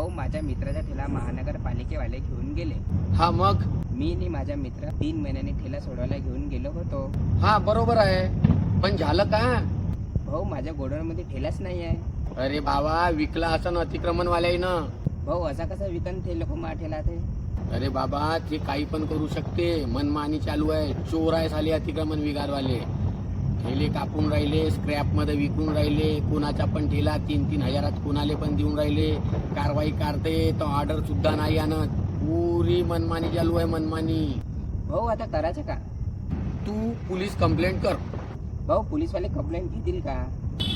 भाऊ माझ्या मित्राचा ठेला महानगरपालिकेवाले घेऊन गेले. हा मग? मी आणि माझा मित्र तीन महिन्यांनी ठेला सोडवायला घेऊन गेलो होतो. हा बरोबर आहे. पण झालं का? भाऊ माझ्या गोडाऊनमध्ये ठेलाच नाही आहे अरे बाबा विकला असं अतिक्रमण वाल्यानं भाऊ असा कसा विकन ते लोक मा ठेला ते? अरे बाबा ते काही पण करू शकते. मनमानी चालू आहे. चोर आहे साले अतिक्रमण विगारवाले. ठेले कापून राहिले स्क्रॅपमध्ये विकून राहिले कोणाचा पण ठेला तीन तीन हजारात कोणाले पण देऊन राहिले. कारवाई करते तर ऑर्डर सुद्धा नाही आणत. पुरी मनमानी चालू आहे मनमानी. भाऊ आता करायचं का? तू पोलीस कंप्लेंट कर. भाऊ पोलीसवाले कंप्लेंट घेतील का?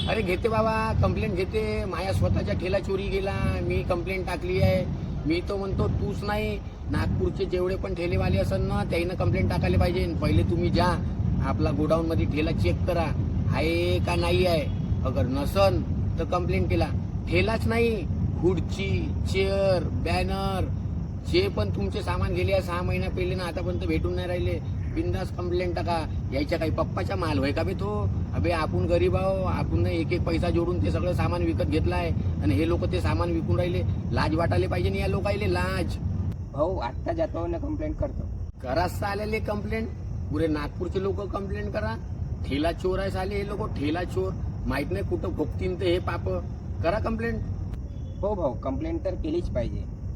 अरे घेते बाबा कंप्लेंट घेते. माझ्या स्वतःच्या ठेला चोरी गेला. मी कंप्लेंट टाकली आहे. मी तो म्हणतो तूच नाही. नागपूरचे जेवढे पण ठेलेवाले असन ना त्याईनं कंप्लेंट टाकायला पाहिजे. पहिले तुम्ही जा. आपला गोडाऊन मध्ये ठेला चेक करा. आहे का नाही आहे? अगर नसन तर कंप्लेंट केला. ठेलाच नाही. खुर्ची चेअर बॅनर जे पण तुमचे सामान गेले आहे सहा महिना पहिले ना आतापर्यंत भेटून नाही राहिले. बिंदास कंप्लेंट टाका. यायच्या काही पप्पाचा माल होय का बे तो? अबे आपण गरीब आहो. आपण एक एक पैसा जोडून ते सगळं सामान विकत घेतलाय. आणि हे लोक ते सामान विकून राहिले. लाज वाटायला पाहिजे ना या लोकायले? लाज. भाऊ आत्ता जातो ना कंप्लेंट करतो. कराच आलेले कंप्लेंट पुरे नागपूरचे लोक कंप्लेंट करा. ठेला चोर आहे साले हे लोक ठेला चोर. माहीत नाही कुठं भोगतीन ते हे पाप. करा कंप्लेंट हो भाऊ कंप्लेंट तर केलीच पाहिजे.